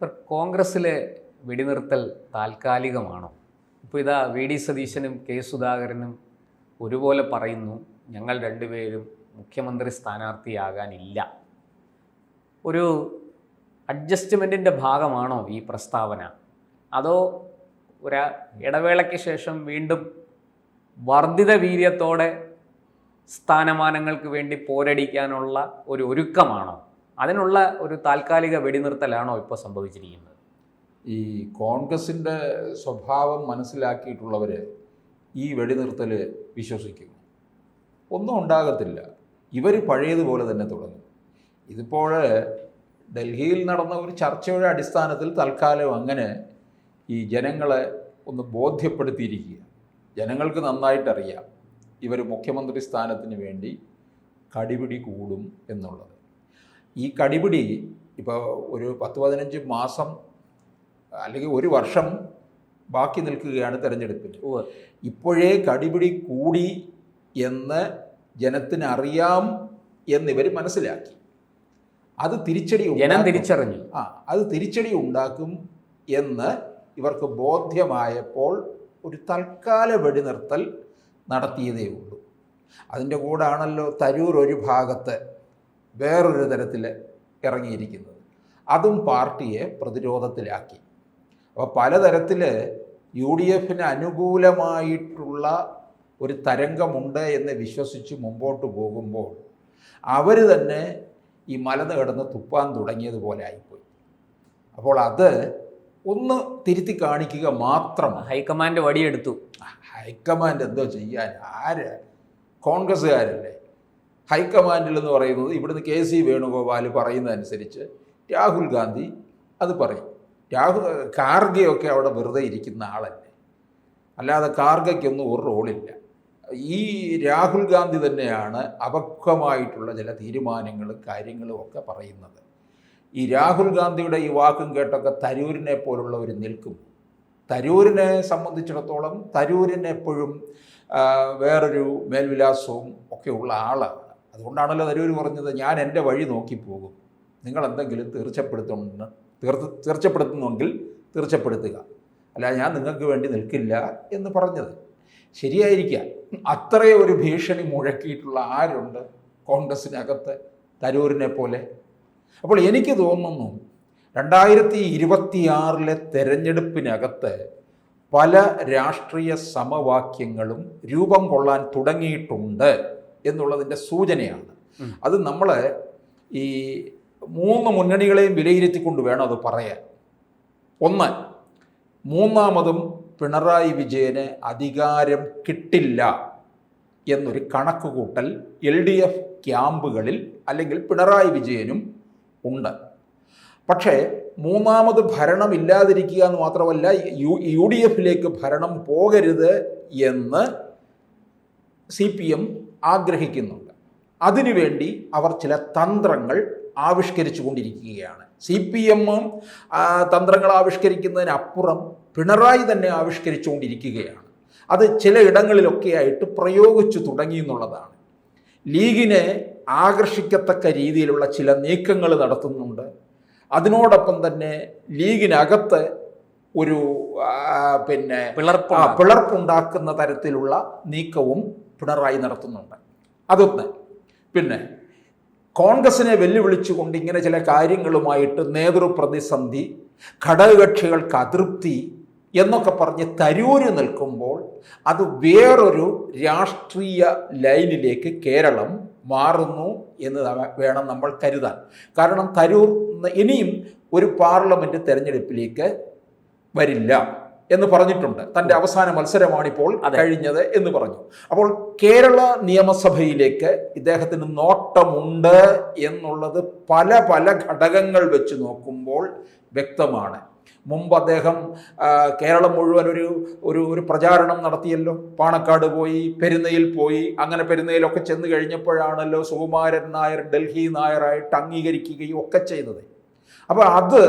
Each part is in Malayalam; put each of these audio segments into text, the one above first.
സർ കോൺഗ്രസ്സിലെ വെടിനിർത്തൽ താൽക്കാലികമാണോ? ഇപ്പോൾ ഇതാ വി ഡി സതീശനും കെ സുധാകരനും ഒരുപോലെ പറയുന്നു ഞങ്ങൾ രണ്ടുപേരും മുഖ്യമന്ത്രി സ്ഥാനാർത്ഥിയാകാനില്ല. ഒരു അഡ്ജസ്റ്റ്മെന്റിന്റെ ഭാഗമാണോ ഈ പ്രസ്താവന? അതോ ഒരു ഇടവേളയ്ക്ക് ശേഷം വീണ്ടും വർദ്ധിത വീര്യത്തോടെ സ്ഥാനമാനങ്ങൾക്ക് വേണ്ടി പോരടിക്കാനുള്ള ഒരു ഒരുക്കമാണോ? അതിനുള്ള ഒരു താൽക്കാലിക വെടിനിർത്തലാണോ ഇപ്പോൾ സംഭവിച്ചിരിക്കുന്നത്? ഈ കോൺഗ്രസിന്റെ സ്വഭാവം മനസ്സിലാക്കിയിട്ടുള്ളവർ ഈ വെടിനിർത്തൽ വിശ്വസിക്കും ഒന്നും ഉണ്ടാകത്തില്ല. ഇവർ പഴയതുപോലെ തന്നെ തുടങ്ങും. ഇതിപ്പോൾ ഡൽഹിയിൽ നടന്ന ഒരു ചർച്ചയുടെ അടിസ്ഥാനത്തിൽ തൽക്കാലം അങ്ങനെ ഈ ജനങ്ങളെ ഒന്ന് ബോധ്യപ്പെടുത്തിയിരിക്കുക. ജനങ്ങൾക്ക് നന്നായിട്ടറിയാം. ഇവർ മുഖ്യമന്ത്രി സ്ഥാനത്തിന് വേണ്ടി കടിപിടി കൂടും എന്നുള്ളത്. ഈ കടിപിടി ഇപ്പോൾ ഒരു പത്ത് പതിനഞ്ച് മാസം അല്ലെങ്കിൽ ഒരു വർഷം ബാക്കി നിൽക്കുകയാണ് തെരഞ്ഞെടുപ്പിൽ. ഇപ്പോഴേ കടിപിടി കൂടി എന്ന് ജനത്തിന് അറിയാം എന്നിവർ മനസ്സിലാക്കി. അത് തിരിച്ചടി ജനം തിരിച്ചറിഞ്ഞു. ആ അത് തിരിച്ചടി ഉണ്ടാക്കും എന്ന് ഇവർക്ക് ബോധ്യമായപ്പോൾ ഒരു തൽക്കാല വെടിനിർത്തൽ നടത്തിയതേ ഉള്ളൂ. അതിന്റെ കൂടാണല്ലോ തരൂർ ഒരു ഭാഗത്ത് വേറൊരു തരത്തിൽ ഇറങ്ങിയിരിക്കുന്നത്. അതും പാർട്ടിയെ പ്രതിരോധത്തിലാക്കി. അപ്പോൾ പലതരത്തിൽ യു ഡി എഫിന് അനുകൂലമായിട്ടുള്ള ഒരു തരംഗമുണ്ട് എന്ന് വിശ്വസിച്ച് മുമ്പോട്ട് പോകുമ്പോൾ അവർ തന്നെ ഈ മലന്ന് കിടന്ന് തുപ്പാൻ തുടങ്ങിയതുപോലെ ആയിപ്പോയി. അപ്പോൾ അത് ഒന്ന് തിരുത്തി കാണിക്കുക മാത്രം. ഹൈക്കമാൻഡ് വടിയെടുത്തു. ഹൈക്കമാൻഡ് എന്തോ ചെയ്യാൻ? ആര്? കോൺഗ്രസ്സുകാരല്ലേ? ഹൈക്കമാൻഡിൽ എന്ന് പറയുന്നത് ഇവിടുന്ന് കെ സി വേണുഗോപാൽ പറയുന്നതനുസരിച്ച് രാഹുൽ ഗാന്ധി അത് പറയും. രാഹുൽ കാർഗയൊക്കെ അവിടെ വെറുതെ ഇരിക്കുന്ന ആളല്ലേ. അല്ലാതെ കാർഗയ്ക്കൊന്നും ഒരു റോളില്ല. ഈ രാഹുൽ ഗാന്ധി തന്നെയാണ് അപക്വമായിട്ടുള്ള ചില തീരുമാനങ്ങളും കാര്യങ്ങളും ഒക്കെ പറയുന്നത്. ഈ രാഹുൽ ഗാന്ധിയുടെ ഈ വാക്കും കേട്ടൊക്കെ തരൂരിനെ പോലുള്ളവർ നിൽക്കും. തരൂരിനെ സംബന്ധിച്ചിടത്തോളം തരൂരിനെപ്പോഴും വേറൊരു മേൽവിലാസവും ഒക്കെ ഉള്ള ആളാണ്. അതുകൊണ്ടാണല്ലോ തരൂർ പറഞ്ഞത് ഞാൻ എന്റെ വഴി നോക്കി പോകും നിങ്ങൾ എന്തെങ്കിലും തീർച്ചപ്പെടുത്തുന്ന തീർത്ത് തീർച്ചപ്പെടുത്തുന്നുവെങ്കിൽ തീർച്ചപ്പെടുത്തുക. അല്ല ഞാൻ നിങ്ങൾക്ക് വേണ്ടി നിൽക്കില്ല എന്ന് പറഞ്ഞത്. ശരിയായിരിക്കാം. അത്രയും ഒരു ഭീഷണി മുഴക്കിയിട്ടുള്ള ആരുണ്ട് കോൺഗ്രസിനകത്ത് തരൂരിനെ പോലെ? അപ്പോൾ എനിക്ക് തോന്നുന്നു രണ്ടായിരത്തി ഇരുപത്തിയാറിലെ തെരഞ്ഞെടുപ്പിനകത്ത് പല രാഷ്ട്രീയ സമവാക്യങ്ങളും രൂപം കൊള്ളാൻ തുടങ്ങിയിട്ടുണ്ട്. എന്നുള്ളതിന്റെ സൂചനയാണ്. അത് നമ്മൾ ഈ മൂന്ന് മുന്നണികളെയും വിലയിരുത്തിക്കൊണ്ട് വേണം അത് പറയാൻ. ഒന്ന് മൂന്നാമതും പിണറായി വിജയന് അധികാരം കിട്ടില്ല എന്നൊരു കണക്കുകൂട്ടൽ എൽ ഡി എഫ് ക്യാമ്പുകളിൽ അല്ലെങ്കിൽ പിണറായി വിജയനും ഉണ്ട്. പക്ഷേ മൂന്നാമത് ഭരണം ഇല്ലാതിരിക്കുക എന്ന് മാത്രമല്ല യു യു ഡി എഫിലേക്ക് ഭരണം പോകരുത് എന്ന് സി പി എം ആഗ്രഹിക്കുന്നുണ്ട്. അതിനുവേണ്ടി അവർ ചില തന്ത്രങ്ങൾ ആവിഷ്കരിച്ചു കൊണ്ടിരിക്കുകയാണ് സി പി എമ്മും തന്ത്രങ്ങൾ ആവിഷ്കരിക്കുന്നതിനപ്പുറം പിണറായി തന്നെ ആവിഷ്കരിച്ചുകൊണ്ടിരിക്കുകയാണ്. അത് ചില ഇടങ്ങളിലൊക്കെയായിട്ട് പ്രയോഗിച്ചു തുടങ്ങി എന്നുള്ളതാണ്. ലീഗിനെ ആകർഷിക്കത്തക്ക രീതിയിലുള്ള ചില നീക്കങ്ങൾ നടത്തുന്നുണ്ട്. അതിനോടൊപ്പം തന്നെ ലീഗിനകത്ത് ഒരു പിന്നെ പിളർപ്പ് പിളർപ്പുണ്ടാക്കുന്ന തരത്തിലുള്ള നീക്കവും പിണറായി നടത്തുന്നുണ്ട്. അതൊന്ന്. പിന്നെ കോൺഗ്രസിനെ വെല്ലുവിളിച്ചുകൊണ്ട് ഇങ്ങനെ ചില കാര്യങ്ങളുമായിട്ട് നേതൃപ്രതിസന്ധി ഘടകകക്ഷികൾക്ക് അതൃപ്തി എന്നൊക്കെ പറഞ്ഞ് തരൂര് നിൽക്കുമ്പോൾ അത് വേറൊരു രാഷ്ട്രീയ ലൈനിലേക്ക് കേരളം മാറുന്നു എന്ന് വേണം നമ്മൾ കരുതാൻ. കാരണം തരൂർ ഇനിയും ഒരു പാർലമെന്റ് തെരഞ്ഞെടുപ്പിലേക്ക് വരില്ല. എന്ന് പറഞ്ഞിട്ടുണ്ട്. തന്റെ അവസാന മത്സരമാണിപ്പോൾ. കഴിഞ്ഞത് എന്ന് പറഞ്ഞു. അപ്പോൾ കേരള നിയമസഭയിലേക്ക് ഇദ്ദേഹത്തിന് നോട്ടമുണ്ട് എന്നുള്ളത് പല പല ഘടകങ്ങൾ വെച്ച് നോക്കുമ്പോൾ വ്യക്തമാണ്. മുമ്പ് അദ്ദേഹം കേരളം മുഴുവൻ ഒരു ഒരു ഒരു പ്രചാരണം നടത്തിയല്ലോ. പാണക്കാട് പോയി പെരുന്നയിൽ പോയി അങ്ങനെ പെരുന്നയിലൊക്കെ ചെന്ന് കഴിഞ്ഞപ്പോഴാണല്ലോ സുകുമാരൻ നായർ ഡൽഹി നായരായിട്ട് അംഗീകരിക്കുകയും ഒക്കെ ചെയ്തത്. അപ്പോൾ അത്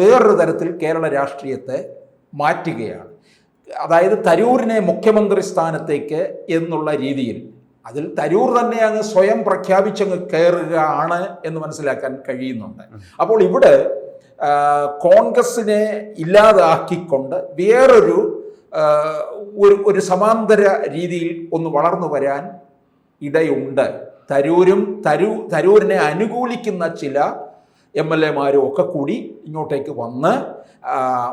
വേറൊരു തരത്തിൽ കേരള രാഷ്ട്രീയത്തെ മാറ്റുകയാണ്. അതായത് തരൂരിനെ മുഖ്യമന്ത്രി സ്ഥാനത്തേക്ക് എന്നുള്ള രീതിയിൽ അതിൽ തരൂർ തന്നെ അങ്ങ് സ്വയം പ്രഖ്യാപിച്ചങ്ങ് കയറുകയാണ് എന്ന് മനസ്സിലാക്കാൻ കഴിയുന്നുണ്ട്. അപ്പോൾ ഇവിടെ കോൺഗ്രസിനെ ഇല്ലാതാക്കിക്കൊണ്ട് വേറൊരു ഒരു ഒരു സമാന്തര രീതിയിൽ ഒന്ന് വളർന്നു വരാൻ ഇടയുണ്ട്. തരൂരും തരൂ തരൂരിനെ അനുകൂലിക്കുന്ന ചില എം എൽ എമാരും ഒക്കെ കൂടി ഇങ്ങോട്ടേക്ക് വന്ന്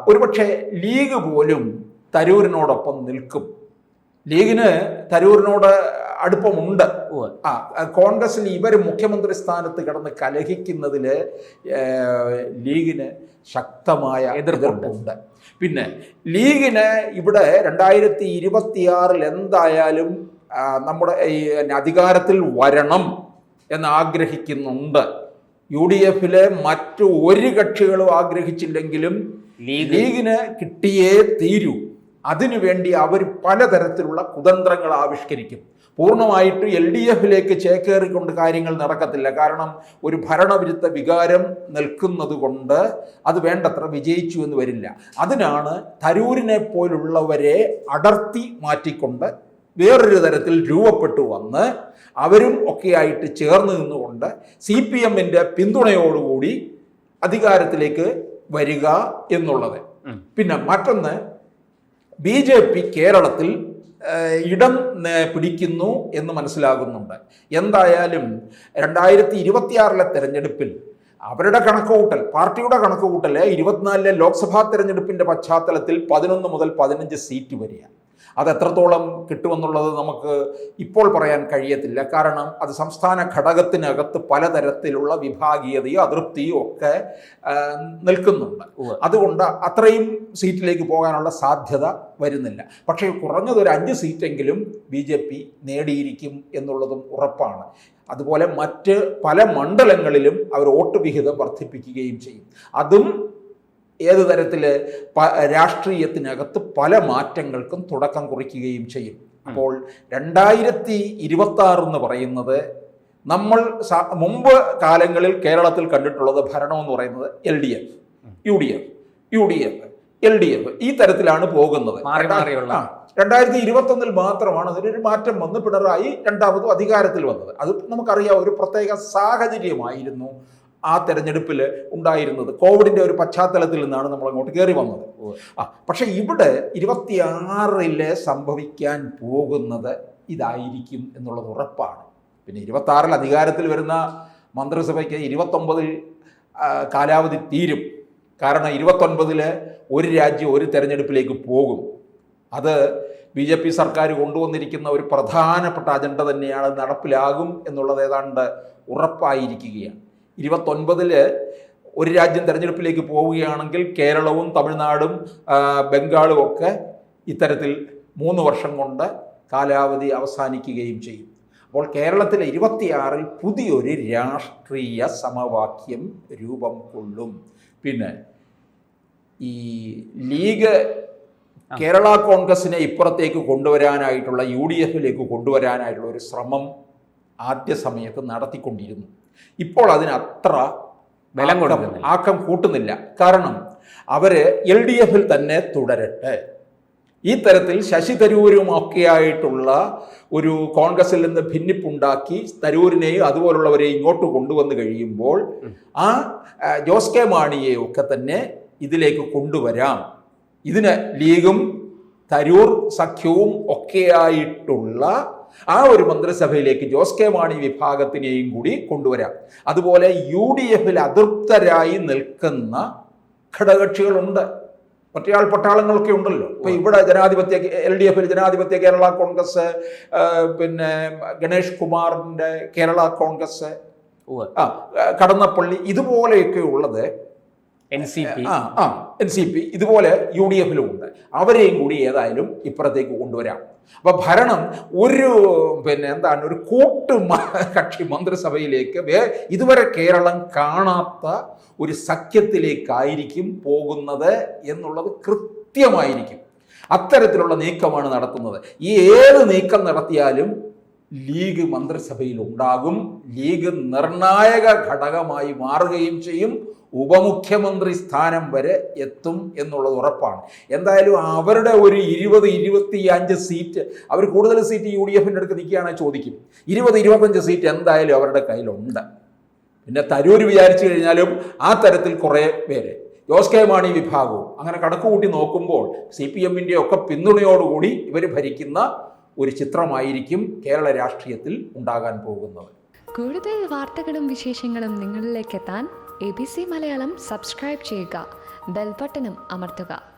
ഒരുപക്ഷെ ലീഗ് പോലും തരൂരിനോടൊപ്പം നിൽക്കും ലീഗിന് തരൂരിനോട് അടുപ്പമുണ്ട്. ആ കോൺഗ്രസിൽ ഇവർ മുഖ്യമന്ത്രി സ്ഥാനത്ത് കിടന്ന് കലഹിക്കുന്നതിൽ ലീഗിന് ശക്തമായ. എതിർപ്പുണ്ട് പിന്നെ ലീഗിന് ഇവിടെ രണ്ടായിരത്തി ഇരുപത്തിയാറിൽ എന്തായാലും നമ്മുടെ ഈ അധികാരത്തിൽ വരണം എന്ന് ആഗ്രഹിക്കുന്നുണ്ട് യു ഡി എഫിലെ മറ്റു ഒരു കക്ഷികളും ആഗ്രഹിച്ചില്ലെങ്കിലും ലീഗ്. ലീഗിന് കിട്ടിയേ തീരൂ. അതിനുവേണ്ടി അവർ പലതരത്തിലുള്ള കുതന്ത്രങ്ങൾ ആവിഷ്കരിക്കും. പൂർണമായിട്ട് എൽ ഡി എഫിലേക്ക് ചേക്കേറിക്കൊണ്ട് കാര്യങ്ങൾ നടക്കത്തില്ല. കാരണം ഒരു ഭരണവിരുദ്ധ വികാരം നിൽക്കുന്നത് കൊണ്ട് അത് വേണ്ടത്ര വിജയിച്ചു എന്ന് വരില്ല. അതിനാണ് തരൂരിനെ പോലുള്ളവരെ അടർത്തി മാറ്റിക്കൊണ്ട് വേറൊരു തരത്തിൽ രൂപപ്പെട്ടു വന്ന് അവരും ഒക്കെയായിട്ട് ചേർന്ന് നിന്നുകൊണ്ട് സി പി എമ്മിന്റെ പിന്തുണയോടുകൂടി അധികാരത്തിലേക്ക് വരിക എന്നുള്ളത്. പിന്നെ മറ്റൊന്ന് ബി ജെ പി കേരളത്തിൽ ഇടം പിടിക്കുന്നു എന്ന് മനസ്സിലാകുന്നുണ്ട്. എന്തായാലും രണ്ടായിരത്തി ഇരുപത്തിയാറിലെ തെരഞ്ഞെടുപ്പിൽ അവരുടെ കണക്കുകൂട്ടൽ പാർട്ടിയുടെ കണക്കുകൂട്ടൽ ഇരുപത്തിനാലിലെ ലോക്സഭാ തെരഞ്ഞെടുപ്പിന്റെ പശ്ചാത്തലത്തിൽ പതിനൊന്ന് മുതൽ പതിനഞ്ച് സീറ്റ് വരിക അത് എത്രത്തോളം കിട്ടുമെന്നുള്ളത് നമുക്ക് ഇപ്പോൾ പറയാൻ കഴിയത്തില്ല. കാരണം അത് സംസ്ഥാന ഘടകത്തിനകത്ത് പലതരത്തിലുള്ള വിഭാഗീയതയോ അതൃപ്തിയും ഒക്കെ നിൽക്കുന്നുണ്ട്. അതുകൊണ്ട് അത്രയും സീറ്റിലേക്ക് പോകാനുള്ള സാധ്യത വരുന്നില്ല. പക്ഷേ കുറഞ്ഞത് ഒരു അഞ്ച് സീറ്റെങ്കിലും ബി ജെ പി നേടിയിരിക്കും എന്നുള്ളതും ഉറപ്പാണ്. അതുപോലെ മറ്റ് പല മണ്ഡലങ്ങളിലും അവർ വോട്ട് വിഹിതം വർദ്ധിപ്പിക്കുകയും ചെയ്യും. അതും ഏത് തരത്തിൽ രാഷ്ട്രീയത്തിനകത്ത് പല മാറ്റങ്ങൾക്കും തുടക്കം കുറിക്കുകയും ചെയ്യും. അപ്പോൾ രണ്ടായിരത്തി ഇരുപത്തി ആറ് എന്ന് പറയുന്നത് നമ്മൾ മുമ്പ് കാലങ്ങളിൽ കേരളത്തിൽ കണ്ടിട്ടുള്ളത് ഭരണം എന്ന് പറയുന്നത് L D F U D F U D F L D F ഈ തരത്തിലാണ് പോകുന്നത്. രണ്ടായിരത്തി ഇരുപത്തൊന്നിൽ മാത്രമാണ് അതിനൊരു മാറ്റം വന്ന് പിണറായി രണ്ടാമതും അധികാരത്തിൽ വന്നത്. അത് നമുക്കറിയാം ഒരു പ്രത്യേക സാഹചര്യമായിരുന്നു. ആ തെരഞ്ഞെടുപ്പിൽ ഉണ്ടായിരുന്നത്. കോവിഡിന്റെ ഒരു പശ്ചാത്തലത്തിൽ നിന്നാണ് നമ്മൾ അങ്ങോട്ട് കയറി വന്നത്. ആ പക്ഷെ ഇവിടെ ഇരുപത്തിയാറിൽ സംഭവിക്കാൻ പോകുന്നത് ഇതായിരിക്കും എന്നുള്ളത് ഉറപ്പാണ്. പിന്നെ ഇരുപത്തി ആറിൽ അധികാരത്തിൽ വരുന്ന മന്ത്രിസഭയ്ക്ക് ഇരുപത്തൊമ്പതിൽ കാലാവധി തീരും. കാരണം ഇരുപത്തൊൻപതിൽ ഒരു രാജ്യം ഒരു തെരഞ്ഞെടുപ്പിലേക്ക് പോകും. അത് ബി ജെ പി സർക്കാർ കൊണ്ടുവന്നിരിക്കുന്ന ഒരു പ്രധാനപ്പെട്ട അജണ്ട തന്നെയാണ് നടപ്പിലാകും എന്നുള്ളത് ഏതാണ്ട് ഉറപ്പായിരിക്കുകയാണ്. ഇരുപത്തൊൻപതിൽ ഒരു രാജ്യം തെരഞ്ഞെടുപ്പിലേക്ക് പോവുകയാണെങ്കിൽ കേരളവും തമിഴ്നാടും ബംഗാളും ഒക്കെ ഇത്തരത്തിൽ മൂന്ന് വർഷം കൊണ്ട് കാലാവധി അവസാനിക്കുകയും ചെയ്യും. അപ്പോൾ കേരളത്തിലെ ഇരുപത്തിയാറിൽ പുതിയൊരു രാഷ്ട്രീയ സമവാക്യം രൂപം കൊള്ളും. പിന്നെ ഈ ലീഗ് കേരള കോൺഗ്രസിനെ ഇപ്പുറത്തേക്ക് കൊണ്ടുവരാനായിട്ടുള്ള യു ഡി എഫിലേക്ക് കൊണ്ടുവരാനായിട്ടുള്ള ഒരു ശ്രമം ആദ്യ സമയത്ത് നടത്തിക്കൊണ്ടിരുന്നു. ഇപ്പോൾ അതിന് അത്ര ബലം ആക്കം- കൊടുക്കുന്നില്ല. ആക്കം കൂട്ടുന്നില്ല. കാരണം അവർ എൽ ഡി എഫിൽ തന്നെ തുടരട്ടെ. ഈ തരത്തിൽ ശശി തരൂരും ഒക്കെയായിട്ടുള്ള ഒരു കോൺഗ്രസിൽ നിന്ന് ഭിന്നിപ്പുണ്ടാക്കി തരൂരിനെയും അതുപോലുള്ളവരെയും ഇങ്ങോട്ട് കൊണ്ടുവന്ന് കഴിയുമ്പോൾ ആ ആ, ജോസ് കെ മാണിയെ ഒക്കെ തന്നെ ഇതിലേക്ക് കൊണ്ടുവരാം. ഇതിന് ലീഗും തരൂർ സഖ്യവും ഒക്കെയായിട്ടുള്ള ആ ഒരു മന്ത്രിസഭയിലേക്ക് ജോസ് കെ മാണി വിഭാഗത്തിനെയും കൂടി കൊണ്ടുവരാം. അതുപോലെ യു ഡി എഫിൽ അതൃപ്തരായി നിൽക്കുന്ന ഘടകക്ഷികളുണ്ട് ഒറ്റയാൾ പട്ടാളങ്ങളൊക്കെ ഉണ്ടല്ലോ. ഇപ്പൊ ഇവിടെ ജനാധിപത്യ എൽ ഡി എഫിൽ ജനാധിപത്യ കേരള കോൺഗ്രസ് പിന്നെ ഗണേഷ് കുമാറിന്റെ കേരള കോൺഗ്രസ് ആ കടന്നപ്പള്ളി ഇതുപോലെയൊക്കെ ഉള്ളത് എൻ സി പി ആ ആ എൻ സി പി ഇതുപോലെ യു ഡി എഫിലും ഉണ്ട്. അവരെയും കൂടി ഏതായാലും ഇപ്പുറത്തേക്ക് കൊണ്ടുവരാം. അപ്പൊ ഭരണം ഒരു പിന്നെ എന്താണ് ഒരു കൂട്ട് കക്ഷി മന്ത്രിസഭയിലേക്ക് ഇതുവരെ കേരളം കാണാത്ത ഒരു സഖ്യത്തിലേക്കായിരിക്കും പോകുന്നത് എന്നുള്ളത് കൃത്യമായിരിക്കും. അത്തരത്തിലുള്ള നീക്കമാണ് നടത്തുന്നത്. ഈ ഏത് നീക്കം നടത്തിയാലും ലീഗ് മന്ത്രിസഭയിൽ ഉണ്ടാകും ലീഗ് നിർണായക ഘടകമായി മാറുകയും ചെയ്യും. ഉപമുഖ്യമന്ത്രി സ്ഥാനം വരെ എത്തും എന്നുള്ളത് ഉറപ്പാണ്. എന്തായാലും അവരുടെ ഒരു ഇരുപത് ഇരുപത്തി അഞ്ച് സീറ്റ് അവർ കൂടുതൽ സീറ്റ് യു ഡി എഫിന്റെ അടുത്ത് നിൽക്കുകയാണെങ്കിൽ ചോദിക്കും. ഇരുപത് ഇരുപത്തഞ്ച് സീറ്റ് എന്തായാലും അവരുടെ കയ്യിലുണ്ട്. പിന്നെ തരൂർ വിചാരിച്ചു കഴിഞ്ഞാലും ആ തരത്തിൽ കുറേ പേര്. ജോസ് കെ മാണി വിഭാഗവും. അങ്ങനെ കണക്ക് കൂട്ടി നോക്കുമ്പോൾ സി പി എമ്മിന്റെ ഒക്കെ പിന്തുണയോടുകൂടി ഇവർ ഭരിക്കുന്ന ഒരു ചിത്രമായിരിക്കും കേരള രാഷ്ട്രീയത്തിൽ ഉണ്ടാകാൻ പോകുന്നത്. കൂടുതൽ വാർത്തകളും വിശേഷങ്ങളും നിങ്ങളിലേക്ക് എത്താൻ A B C Malayalam subscribe ചെയ്യുക. ബെൽബട്ടനും അമർത്തുക.